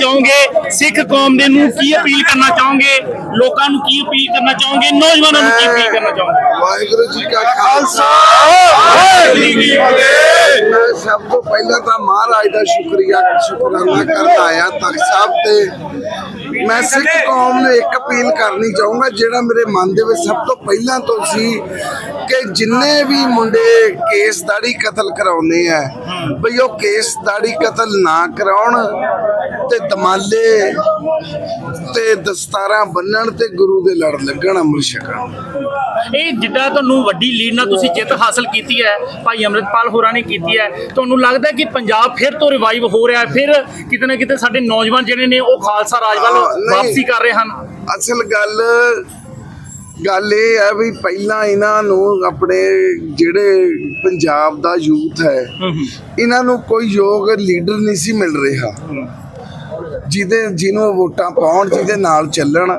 ਚਾਹੋਗੇ? ਸਿੱਖ ਕੌਮ ਦੇ ਨੂੰ ਕੀ ਅਪੀਲ ਕਰਨਾ ਚਾਹੋਗੇ? ਲੋਕਾਂ ਨੂੰ ਕੀ ਅਪੀਲ ਕਰਨਾ ਚਾਹੋਗੇ? ਨੌਜਵਾਨਾਂ ਨੂੰ ਕੀ ਅਪੀਲ ਕਰਨਾ ਚਾਹੋਗੇ? ਵਾਹਿਗੁਰੂ ਜੀ ਕਾ ਖਾਲਸਾ। ਜੀ ਕੀ ਫਤਿਹ। ਮੈਂ ਸਭ ਤੋਂ ਪਹਿਲਾਂ ਤਾਂ ਮਹਾਰਾਜ ਦਾ ਸ਼ੁਕਰੀਆ ਸ਼ੁਕਰਾਨਾ ਕਰਦਾ ਆਇਆ ਤਖਤ ਸਾਹਿਬ ਤੇ। ਮੈਂ ਸਿੱਖ ਕੌਮ ਨੂੰ ਇੱਕ ਅਪੀਲ ਕਰਨੀ ਚਾਹੂੰਗਾ ਜਿਹੜਾ ਮੇਰੇ ਮਨ ਦੇ ਵਿੱਚ ਸਭ ਤੋਂ ਪਹਿਲਾਂ ਤੋਂ ਸੀ ਕਿ ਜਿੰਨੇ ਵੀ ਮੁੰਡੇ ਕੇਸ ਦਾੜੀ ਕਤਲ ਕਰਾਉਂਦੇ ਆ ਬਈ ਉਹ ਕੇਸ ਦਾੜੀ ਕਤਲ ਨਾ ਕਰਾਉਣ ਤੇ ਦਮਾਲੇ ਤੇ ਦਸਤਾਰਾਂ ਬੰਨਣ ਤੇ ਗੁਰੂ ਦੇ ਲੜ ਲੱਗਣ ਅੰਮ੍ਰਿਤ ਛਕਣ ਇਹ ਜਿੱਦਾਂ ਤੁਹਾਨੂੰ ਵੱਡੀ ਲੀਡ ਨਾਲ ਤੁਸੀਂ ਜਿੱਤ ਹਾਸਲ ਕੀਤੀ ਹੈ ਭਾਈ ਅੰਮ੍ਰਿਤਪਾਲ ਹੋਰਾਂ ਨੇ ਕੀਤੀ ਹੈ ਤੁਹਾਨੂੰ ਲੱਗਦਾ ਕਿ ਪੰਜਾਬ ਫਿਰ ਤੋਂ ਰਿਵਾਈਵ ਹੋ ਰਿਹਾ ਹੈ ਫਿਰ ਕਿਤੇ ਨਾ ਕਿਤੇ ਸਾਡੇ ਨੌਜਵਾਨ ਜਿਹੜੇ ਨੇ ਉਹ ਖਾਲਸਾ ਰਾਜ ਵੱਲ। ਵਾਪਸੀ ਕਰ ਰਹੇ ਹਨ। ਅਸਲ ਗੱਲ ਗੱਲ ਇਹ ਹੈ ਵੀ ਪਹਿਲਾਂ ਇਹਨਾਂ ਨੂੰ ਆਪਣੇ ਜਿਹੜੇ ਪੰਜਾਬ ਦਾ ਯੂਥ ਹੈ ਇਹਨਾਂ ਨੂੰ ਕੋਈ ਯੋਗ ਲੀਡਰ ਨਹੀਂ ਸੀ ਮਿਲ ਰਿਹਾ। ਜਿਹਦੇ ਜਿਹਨੂੰ ਵੋਟਾਂ ਪਾਉਣ ਜਿਹਦੇ ਨਾਲ ਚੱਲਣ।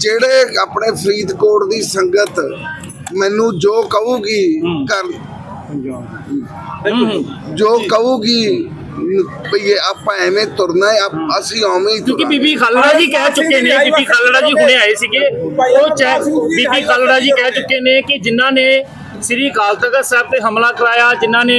ਜਿਹੜੇ ਆਪਣੇ ਫਰੀਦਕੋਟ ਦੀ ਸੰਗਤ ਮੈਨੂੰ ਜੋ ਕਹੂਗੀ ਕਰ ਜੋ ਕਹੂਗੀ ਭਈ ਇਹ ਆਪਾਂ ਐਵੇਂ ਤੁਰਨਾ ਹੈ ਅਸੀਂ ਉਵੇਂ ਹੀ ਕਿਉਂਕਿ। ਬੀਬੀ ਖਾਲੜਾ ਜੀ ਕਹਿ ਚੁੱਕੇ ਨੇ ਬੀਬੀ ਖਾਲੜਾ ਜੀ ਹੁਣੇ ਆਏ ਸੀਗੇ। ਉਹ ਚੈ- ਬੀਬੀ ਖਾਲੜਾ ਜੀ ਕਹਿ ਚੁੱਕੇ ਨੇ ਕਿ ਜਿਨ੍ਹਾਂ ਨੇ ਸ੍ਰੀ ਅਕਾਲ ਤਖਤ ਸਾਹਿਬ ਤੇ ਹਮਲਾ ਕਰਾਇਆ ਜਿਨ੍ਹਾਂ ਨੇ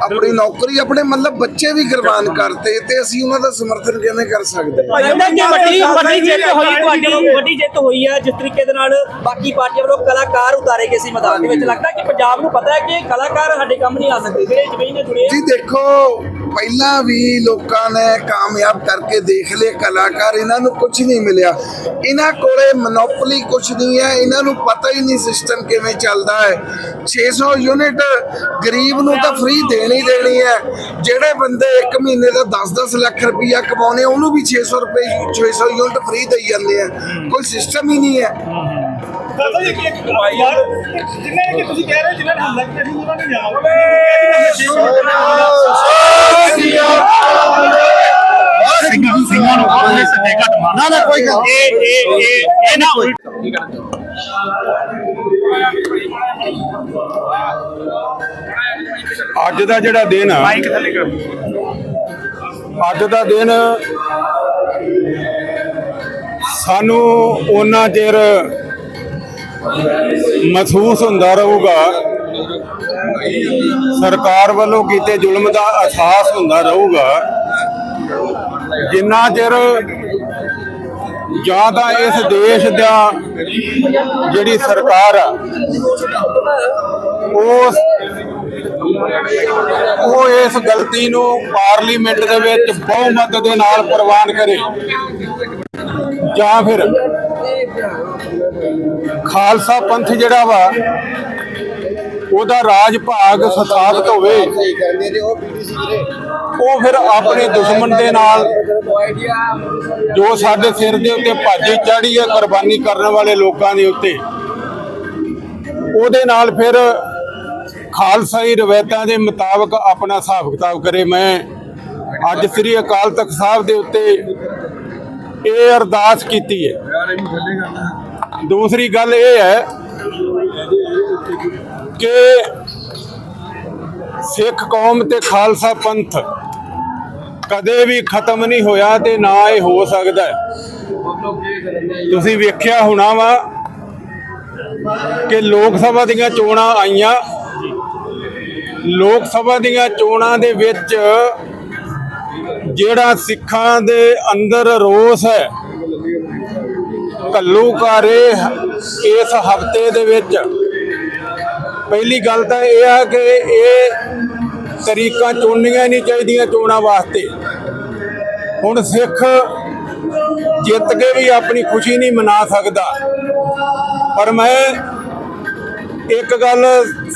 ਆਪਣੀ ਨੌਕਰੀ ਆਪਣੇ ਮਤਲਬ ਬੱਚੇ ਵੀ ਕੁਰਬਾਨ ਕਰਤੇ ਤੇ ਅਸੀਂ ਉਹਨਾਂ ਦਾ ਸਮਰਥਨ ਕਿਵੇਂ ਕਰ ਸਕਦੇ ਲੱਗਦਾ ਕਿ ਵੱਡੀ ਵੱਡੀ ਜਿੱਤ ਹੋਈ ਤੁਹਾਡੀ ਵੱਡੀ ਜਿੱਤ ਹੋਈ ਹੈ ਜਿਸ ਤਰੀਕੇ ਦੇ ਨਾਲ ਬਾਕੀ ਪਾਰਟੀਆਂ ਵੱਲੋਂ ਕਲਾਕਾਰ ਉਤਾਰੇ ਗਏ ਸੀ ਮੈਦਾਨ ਦੇ ਵਿੱਚ। ਲੱਗਦਾ ਕਿ ਪੰਜਾਬ ਨੂੰ ਪਤਾ ਹੈ ਕਿ ਕਲਾਕਾਰ ਸਾਡੇ ਕੰਮ ਨਹੀਂ ਆ ਸਕਦੇ ਜਿਹੜੇ ਜ਼ਮੀਨ ਨਾਲ ਜੁੜੇ ਆ। ਜੀ ਦੇਖੋ ਪਹਿਲਾਂ ਵੀ ਲੋਕਾਂ ਨੇ ਕਾਮਯਾਬ ਕਰਕੇ ਦੇਖ ਲਏ ਕਲਾਕਾਰ ਇਹਨਾਂ ਨੂੰ ਕੁਝ ਨਹੀਂ ਮਿਲਿਆ। ਇਹਨਾਂ ਕੋਲੇ ਮੋਨੋਪੋਲੀ ਕੁਝ ਨਹੀਂ ਹੈ ਇਹਨਾਂ ਨੂੰ ਪਤਾ ਹੀ ਨਹੀਂ ਸਿਸਟਮ ਕਿਵੇਂ ਚੱਲਦਾ ਹੈ। 600 ਯੂਨਿਟ ਗਰੀਬ ਨੂੰ ਤਾਂ ਫ੍ਰੀ ਦੇਣੀ ਦੇਣੀ ਹੈ। ਜਿਹੜੇ ਬੰਦੇ ਇੱਕ ਮਹੀਨੇ ਦਾ 10-10 ਲੱਖ ਰੁਪਈਆ ਕਮਾਉਣੇ ਉਹਨੂੰ ਵੀ 600 ਰੁਪਏ 600 ਯੂਨਿਟ ਫ੍ਰੀ ਦੇਈ ਜਾਂਦੇ ਆ। ਕੋਈ ਸਿਸਟਮ ਹੀ ਨਹੀਂ ਹੈ। ਖਾਲਸਾ ਜੀ ਇੱਕ ਯਾਰ ਜਿੰਨੇ ਕਿ ਤੁਸੀਂ ਕਹਿ ਰਹੇ ਜਿਨ੍ਹਾਂ ਨੇ ਹਮਲਾ ਕੀਤਾ ਸੀ ਉਹਨਾਂ ਨੇ ਜਾਵਾਂਗੇ ਸਿੰਘਾਂ ਸਿੰਘਾਂ ਨੂੰ ਉਹਦੇ ਸੱਜੇ ਘੱਟ ਮਾਰਨਾ ਨਾ ਕੋਈ ਇਹ ਇਹ ਇਹ ਇਹ ਨਾ ਉਲਟ ਅੱਜ ਦਾ ਜਿਹੜਾ ਦਿਨ ਆ ਮਾਈਕ ਥੱਲੇ ਕਰ। ਅੱਜ ਦਾ ਦਿਨ ਸਾਨੂੰ ਉਹਨਾਂ ਚਿਰ ਮਹਿਸੂਸ ਹੁੰਦਾ ਰਹੂਗਾ ਸਰਕਾਰ ਵੱਲੋਂ ਕੀਤੇ ਜ਼ੁਲਮ ਦਾ ਅਹਿਸਾਸ ਹੁੰਦਾ ਰਹੂਗਾ। ਜਿੰਨਾ ਚਿਰ ਜਾਂ ਤਾਂ ਇਸ ਦੇਸ਼ ਦਾ ਜਿਹੜੀ ਸਰਕਾਰ ਆ ਉਹ ਉਹ ਇਸ ਗਲਤੀ ਨੂੰ ਪਾਰਲੀਮੈਂਟ ਦੇ ਵਿੱਚ ਬਹੁਮਤ ਦੇ ਨਾਲ ਪ੍ਰਵਾਨ ਕਰੇ। ਜਾਂ ਫਿਰ ਖਾਲਸਾ ਪੰਥ ਜਿਹੜਾ ਵਾ ਉਹਦਾ ਰਾਜ ਭਾਗ ਸਥਾਪਿਤ ਹੋਵੇ। ਉਹ ਫਿਰ ਆਪਣੇ ਦੁਸ਼ਮਣ ਦੇ ਨਾਲ ਜੋ ਸਾਡੇ ਸਿਰ ਦੇ ਉੱਤੇ ਭਾਜੀ ਚਾੜੀ ਹੈ ਕੁਰਬਾਨੀ ਕਰਨ ਵਾਲੇ ਲੋਕਾਂ ਦੇ ਉੱਤੇ ਉਹਦੇ ਨਾਲ ਫਿਰ ਖਾਲਸਾਈ ਰਵਾਇਤਾਂ ਦੇ ਮੁਤਾਬਕ ਆਪਣਾ ਹਿਸਾਬ ਕਿਤਾਬ ਕਰੇ। ਮੈਂ ਅੱਜ ਸ੍ਰੀ ਅਕਾਲ ਤਖਤ ਸਾਹਿਬ ਦੇ ਉੱਤੇ ਇਹ ਅਰਦਾਸ ਕੀਤੀ ਹੈ। ਦੂਸਰੀ ਗੱਲ ਇਹ ਹੈ ਕਿ ਸਿੱਖ ਕੌਮ ਤੇ ਖਾਲਸਾ ਪੰਥ ਕਦੇ ਵੀ ਖਤਮ ਨਹੀਂ ਹੋਇਆ ਤੇ ਨਾ ਇਹ ਹੋ ਸਕਦਾ ਤੁਸੀਂ ਵੇਖਿਆ ਹੋਣਾ ਵਾ ਕਿ ਲੋਕ ਸਭਾ ਦੀਆਂ ਚੋਣਾਂ ਆਈਆਂ। ਲੋਕ ਸਭਾ ਦੀਆਂ ਚੋਣਾਂ ਦੇ ਵਿੱਚ ਜਿਹੜਾ ਸਿੱਖਾਂ ਦੇ ਅੰਦਰ ਰੋਸ ਹੈ, ਘੱਲੂਘਾਰੇ ਇਸ ਹਫ਼ਤੇ ਦੇ ਵਿੱਚ ਪਹਿਲੀ ਗੱਲ ਤਾਂ ਇਹ ਆ ਕਿ ਇਹ ਤਰੀਕਾਂ ਚੁਣਨੀਆਂ ਨਹੀਂ ਚਾਹੀਦੀਆਂ ਚੋਣਾਂ ਵਾਸਤੇ। ਹੁਣ ਸਿੱਖ ਜਿੱਤ ਕੇ ਵੀ ਆਪਣੀ ਖੁਸ਼ੀ ਨਹੀਂ ਮਨਾ ਸਕਦਾ। ਪਰ ਮੈਂ ਇੱਕ ਗੱਲ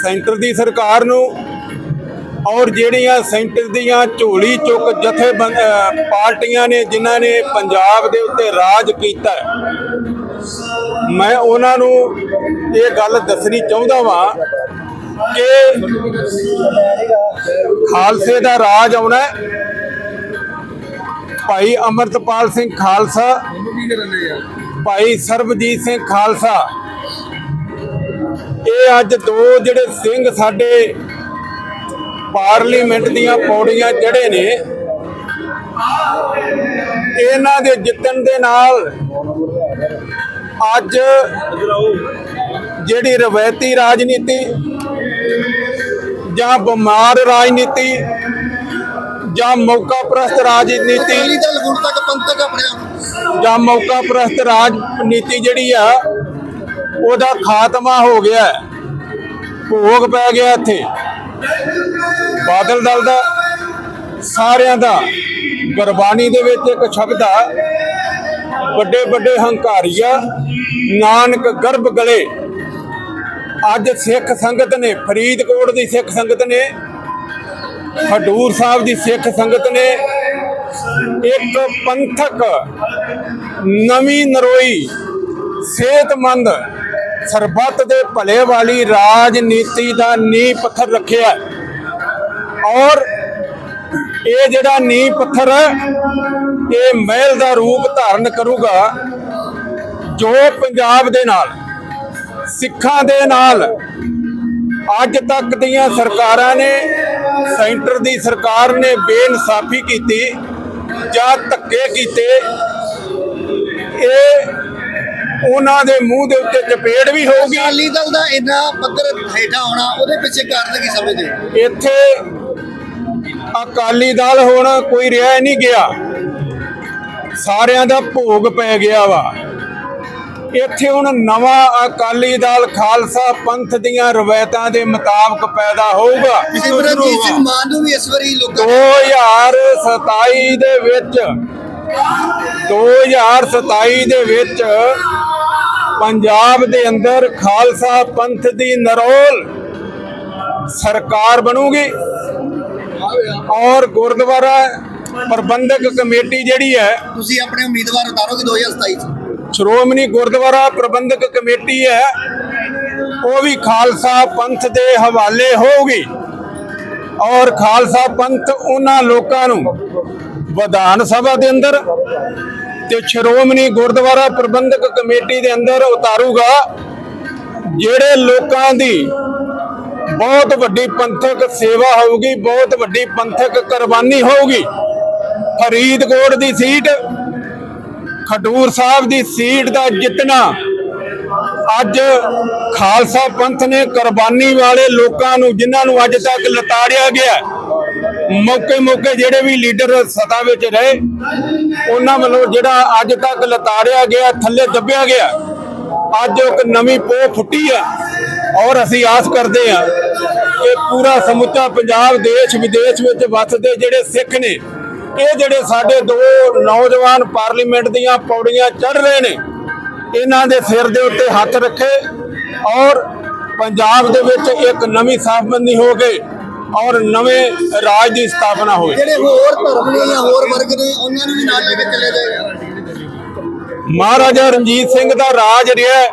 ਸੈਂਟਰ ਦੀ ਸਰਕਾਰ ਨੂੰ ਔਰ ਜਿਹੜੀਆਂ ਸੈਂਟਰ ਦੀਆਂ ਝੋਲੀ ਚੁੱਕ ਜਥੇ ਪਾਰਟੀਆਂ ਨੇ, ਜਿਨ੍ਹਾਂ ਨੇ ਪੰਜਾਬ ਦੇ ਉੱਤੇ ਰਾਜ ਕੀਤਾ ਮੈਂ ਉਹਨਾਂ ਨੂੰ ਇਹ ਗੱਲ ਦੱਸਣੀ ਚਾਹੁੰਦਾ ਵਾਂ ਕਿ ਖਾਲਸੇ ਦਾ ਰਾਜ ਆਉਣਾ ਹੈ। ਭਾਈ ਅਮਰਤਪਾਲ ਸਿੰਘ ਖਾਲਸਾ, ਭਾਈ ਸਰਬਜੀਤ ਸਿੰਘ ਖਾਲਸਾ ਇਹ ਅੱਜ ਦੋ ਜਿਹੜੇ ਸਿੰਘ ਸਾਡੇ ਪਾਰਲੀਮੈਂਟ ਦੀਆਂ ਪੌੜੀਆਂ ਚੜੇ ਨੇ ਇਹਨਾਂ ਦੇ ਜਿੱਤਣ ਦੇ ਨਾਲ ਅੱਜ ਜਿਹੜੀ ਰਵਾਇਤੀ ਰਾਜਨੀਤੀ ਜਾਂ ਬਿਮਾਰ ਰਾਜਨੀਤੀ ਜਾਂ ਮੌਕਾ ਪ੍ਰਸਤ ਰਾਜਨੀਤੀ ਅਕਾਲੀ ਦਲ ਹੁਣ ਤੱਕ ਪੰਥਕ ਆਪਣੇ ਆਪ ਨੂੰ। ਜਾਂ ਮੌਕਾ ਪ੍ਰਸਤ ਰਾਜਨੀਤੀ ਜਿਹੜੀ ਆ ਉਹਦਾ ਖਾਤਮਾ ਹੋ ਗਿਆ। ਭੋਗ ਪੈ ਗਿਆ ਇੱਥੇ। ਬਾਦਲ ਦਲ ਦਾ ਸਾਰਿਆਂ ਦਾ ਗੁਰਬਾਣੀ ਦੇ ਵਿੱਚ ਇੱਕ ਸ਼ਬਦ ਆ ਵੱਡੇ ਵੱਡੇ ਹੰਕਾਰੀਆ ਨਾਨਕ ਗਰਭ ਗਲੇ। ਅੱਜ ਸਿੱਖ ਸੰਗਤ ਨੇ, ਫਰੀਦਕੋਟ ਦੀ ਸਿੱਖ ਸੰਗਤ ਨੇ ਹਡੂਰ ਸਾਹਿਬ ਦੀ ਸਿੱਖ ਸੰਗਤ ਨੇ ਇੱਕ ਪੰਥਕ ਨਵੀਂ ਨਰੋਈ ਸਿਹਤਮੰਦ ਸਰਬੱਤ ਦੇ ਭਲੇ ਵਾਲੀ ਰਾਜਨੀਤੀ ਦਾ ਨੀਂਹ ਪੱਥਰ ਰੱਖਿਆ ਔਰ ਇਹ ਜਿਹੜਾ ਨੀਂਹ ਪੱਥਰ ਇਹ ਮਹਿਲ ਦਾ ਰੂਪ ਧਾਰਨ ਕਰੂਗਾ ਜੋ ਪੰਜਾਬ ਦੇ ਨਾਲ ਸਿੱਖਾਂ ਦੇ ਨਾਲ ਅੱਜ ਤੱਕ ਦੀਆਂ ਸਰਕਾਰਾਂ ਨੇ ਸੈਂਟਰ ਦੀ ਸਰਕਾਰ ਨੇ ਬੇਇਨਸਾਫੀ ਕੀਤੀ ਜਾਂ ਧੱਕੇ ਕੀਤੇ। ਇਹ ਉਹਨਾਂ ਦੇ ਮੂੰਹ ਦੇ ਉੱਤੇ ਚਪੇੜ ਵੀ ਹੋਊਗੀ। ਅਕਾਲੀ ਦਲ ਦਾ ਇੰਨਾ ਪੱਧਰ ਹੇਠਾਂ ਆਉਣਾ ਉਹਦੇ ਪਿੱਛੇ ਕਾਰਨ ਕੀ ਸਮਝਦੇ? ਇੱਥੇ ਅਕਾਲੀ ਦਲ ਹੁਣ ਕੋਈ ਰਹਿ ਨਹੀਂ ਗਿਆ। ਸਾਰਿਆਂ ਦਾ ਭੋਗ ਪੈ ਗਿਆ ਵਾ। ਇੱਥੇ ਹੁਣ ਨਵਾਂ ਅਕਾਲੀ ਦਲ ਖਾਲਸਾ ਪੰਥ ਦੀਆਂ ਰਵਾਇਤਾਂ ਦੇ ਮੁਤਾਬਕ ਪੈਦਾ ਹੋਊਗਾ। ਸਿਮਰਨਜੀਤ ਸਿੰਘ ਮਾਨ ਨੂੰ ਵੀ ਇਸ ਵਾਰੀ ਲੋਕਾਂ ਨੇ 2027 ਦੇ ਵਿੱਚ 2027 ਦੇ ਵਿੱਚ ਪੰਜਾਬ ਦੇ ਅੰਦਰ ਖਾਲਸਾ ਪੰਥ ਦੀ ਨਰੋਲ ਸਰਕਾਰ ਬਣੂਗੀ। ਔਰ ਗੁਰਦੁਆਰਾ ਪ੍ਰਬੰਧਕ ਕਮੇਟੀ ਜਿਹੜੀ ਹੈ ਤੁਸੀਂ ਆਪਣੇ ਉਮੀਦਵਾਰ ਉਤਾਰੋਗੇ 2027 ਚ? ਸ਼੍ਰੋਮਣੀ ਗੁਰਦੁਆਰਾ ਪ੍ਰਬੰਧਕ ਕਮੇਟੀ ਹੈ। ਉਹ ਵੀ ਖਾਲਸਾ ਪੰਥ ਦੇ ਹਵਾਲੇ ਹੋਊਗੀ। ਔਰ ਖਾਲਸਾ ਪੰਥ ਉਹਨਾਂ ਲੋਕਾਂ ਨੂੰ ਵਿਧਾਨ ਸਭਾ ਦੇ ਅੰਦਰ ਤੇ ਸ਼੍ਰੋਮਣੀ ਗੁਰਦੁਆਰਾ ਪ੍ਰਬੰਧਕ ਕਮੇਟੀ ਦੇ ਅੰਦਰ ਉਤਾਰੂਗਾ, ਜਿਹੜੇ ਲੋਕਾਂ ਦੀ ਬਹੁਤ ਵੱਡੀ ਪੰਥਕ ਸੇਵਾ ਹੋਊਗੀ, ਬਹੁਤ ਵੱਡੀ ਪੰਥਕ ਕੁਰਬਾਨੀ ਹੋਊਗੀ। ਫਰੀਦਕੋਟ ਦੀ ਸੀਟ ਖਡੂਰ ਸਾਹਿਬ ਦੀ ਸੀਟ ਦਾ ਜਿੱਤਣਾ। ਅੱਜ ਖਾਲਸਾ ਪੰਥ ਨੇ ਕੁਰਬਾਨੀ ਵਾਲੇ ਲੋਕਾਂ ਨੂੰ, ਜਿਨ੍ਹਾਂ ਨੂੰ ਅੱਜ ਤੱਕ ਲਤਾੜਿਆ ਗਿਆ ਮੌਕੇ ਮੌਕੇ ਜਿਹੜੇ ਵੀ ਲੀਡਰ ਸਤਾ ਵਿੱਚ ਰਹੇ, ਉਹਨਾਂ ਵੱਲੋਂ ਜਿਹੜਾ ਅੱਜ ਤੱਕ ਲਤਾੜਿਆ ਗਿਆ, ਥੱਲੇ ਦੱਬਿਆ ਗਿਆ, ਅੱਜ ਇੱਕ ਨਵੀਂ ਪੋਹ ਫੁੱਟੀ ਆ। ਔਰ ਅਸੀਂ ਆਸ ਕਰਦੇ ਹਾਂ ਕਿ ਪੂਰਾ ਸਮੁੱਚਾ ਪੰਜਾਬ ਦੇਸ਼ ਵਿਦੇਸ਼ ਵਿੱਚ ਵੱਸਦੇ ਜਿਹੜੇ ਸਿੱਖ ਨੇ ਇਹ ਜਿਹੜੇ ਸਾਡੇ ਦੋ ਨੌਜਵਾਨ ਪਾਰਲੀਮੈਂਟ ਦੀਆਂ ਪੌੜੀਆਂ ਚੜ ਰਹੇ ਨੇ ਇਹਨਾਂ ਦੇ ਸਿਰ ਦੇ ਉੱਤੇ ਹੱਥ ਰੱਖੇ ਔਰ ਪੰਜਾਬ ਦੇ ਵਿੱਚ ਇੱਕ ਨਵੀਂ ਸਾਫਬੰਦੀ ਹੋ ਕੇ ਔਰ ਨਵੇਂ ਰਾਜ ਦੀ ਸਥਾਪਨਾ ਹੋਵੇ ਜਿਹੜੇ ਹੋਰ ਧਰਮ ਨੇ ਜਾਂ ਹੋਰ ਵਰਗ ਨੇ ਉਹਨਾਂ ਨੂੰ ਵੀ ਨਾਲ ਲੈ ਕੇ ਚੱਲੇ ਜਾਏਗਾ ਮਹਾਰਾਜਾ ਰਣਜੀਤ ਸਿੰਘ ਦਾ ਰਾਜ ਰਿਹਾ।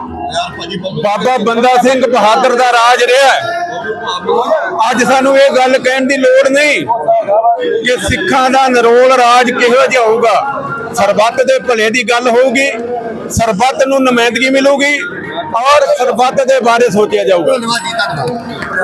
ਬਾਬਾ ਬੰਦਾ ਸਿੰਘ ਬਹਾਦਰ ਦਾ ਰਾਜ ਰਿਹਾ। ਅੱਜ ਸਾਨੂੰ ਇਹ ਗੱਲ ਕਹਿਣ ਦੀ ਲੋੜ ਨਹੀਂ ਕਿ ਸਿੱਖਾਂ ਦਾ ਨਰੋਲ ਰਾਜ ਕਿਹੋ ਜਿਹਾ ਹੋਊਗਾ। ਸਰਬੱਤ ਦੇ ਭਲੇ ਦੀ ਗੱਲ ਹੋਊਗੀ, ਸਰਬੱਤ ਨੂੰ ਨੁਮਾਇੰਦਗੀ ਮਿਲੂਗੀ ਔਰ ਸਰਬੱਤ ਦੇ ਬਾਰੇ ਸੋਚਿਆ ਜਾਊਗਾ। ਧੰਨਵਾਦ ਜੀ ਧੰਨਵਾਦ